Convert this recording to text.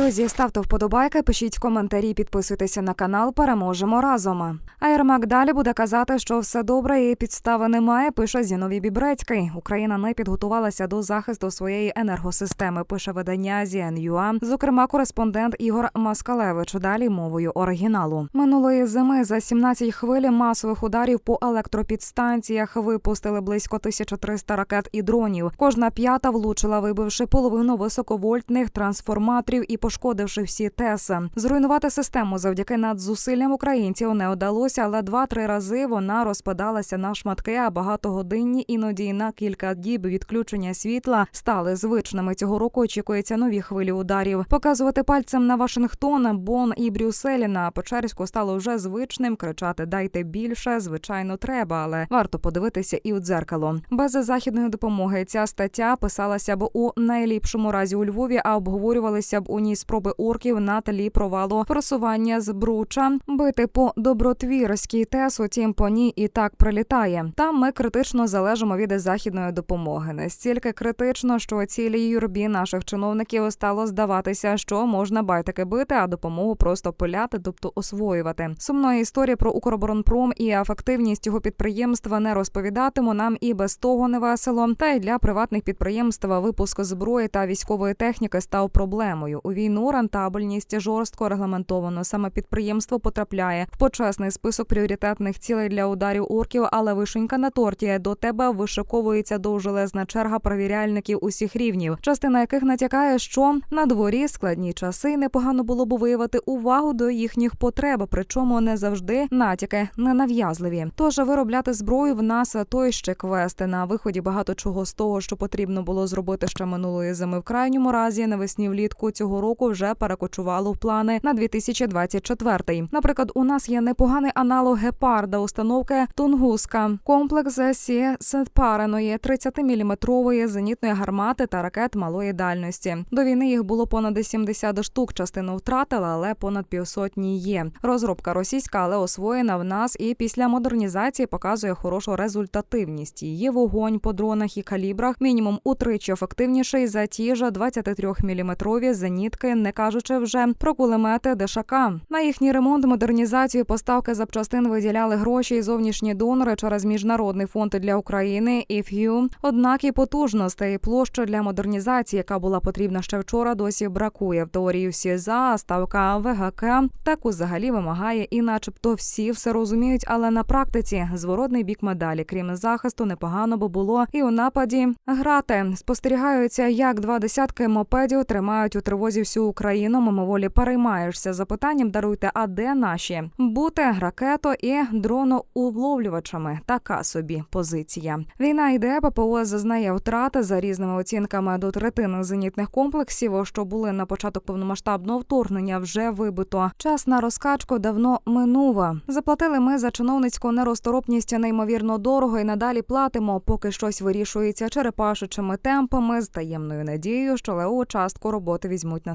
Друзі, ставте вподобайки, пишіть коментарі, підписуйтеся на канал. Переможемо разом. А Єрмак далі буде казати, що все добре і підстави немає. Пише Зіновій Бібрецький. Україна не підготувалася до захисту своєї енергосистеми. Пише видання ZNUA. Зокрема, кореспондент Ігор Маскалевич. Далі мовою оригіналу. Минулої зими за 17 хвиль масових ударів по електропідстанціях випустили близько 1300 ракет і дронів. Кожна п'ята влучила, вибивши половину високовольтних трансформаторів і пошкодивши всі ТЕСи. Зруйнувати систему завдяки надзусиллям українців не вдалося, але два-три рази вона розпадалася на шматки. А багатогодинні іноді на кілька діб відключення світла стали звичними. Цього року очікується нові хвилі ударів. Показувати пальцем на Вашингтон, Бон і Брюсселі на Печерську стало вже звичним. Кричати Дайте більше, звичайно, треба, але варто подивитися і у дзеркало. Без західної допомоги ця стаття писалася б у найліпшому разі у Львові, а обговорювалися б у ній спроби орків на тлі провалу просування з Бруча, бити по добротвірській ТЕС, утім по ній і так прилітає. Там ми критично залежимо від західної допомоги. Настільки критично, що цілій юрбі наших чиновників стало здаватися, що можна байтики бити, а допомогу просто пиляти, тобто освоювати. Сумної історії про Укроборонпром і ефективність його підприємства не розповідатиму. Нам і без того не весело. Та й для приватних підприємств випуск зброї та військової техніки став проблемою. У війну рентабельність жорстко регламентовано. Саме підприємство потрапляє в почесний список пріоритетних цілей для ударів орків, але вишенька на торті до тебе вишиковується довжелезна черга перевіряльників усіх рівнів, частина яких натякає, що на дворі складні часи непогано було б виявити увагу до їхніх потреб, причому не завжди натяки ненав'язливі. Тож виробляти зброю в нас той ще квести на виході багато чого з того, що потрібно було зробити ще минулої зими в крайньому разі навесні влітку цього року вже перекочувало в плани на 2024. Наприклад, у нас є непоганий аналог гепарда установки Тунгуска, комплекс сі сетпареної 30-мм зенітної гармати та ракет малої дальності. До війни їх було понад 70 штук. Частину втратили, але понад півсотні є. Розробка російська, але освоєна в нас і після модернізації показує хорошу результативність. Її вогонь по дронах і калібрах мінімум утричі ефективніший за ті ж 23-мм зенітки, не кажучи вже про кулемети ДШК. На їхній ремонт, модернізацію, поставки запчастин виділяли гроші і зовнішні донори через міжнародний фонд для України «IFU». Однак і потужностей, і площа для модернізації, яка була потрібна ще вчора, досі бракує. В теорії всі за ставка ВГК так взагалі вимагає, і, начебто, всі все розуміють, але на практиці зворотний бік медалі, крім захисту, непогано би було і у нападі грати. Спостерігаються, як два десятки мопедів тримають у тривозі всю Україну. Мимоволі переймаєшся запитанням. Даруйте, а де наші бути ракето і дроноуловлювачами. Така собі позиція. Війна йде. ППО зазнає втрати за різними оцінками до третини зенітних комплексів, що були на початок повномасштабного вторгнення. Вже вибито. Час на розкачку давно минув. Заплатили ми за чиновницьку нерозторопність неймовірно дорого і надалі платимо, поки щось вирішується черепашичими темпами з таємною надією, що леву частку роботи візьмуть на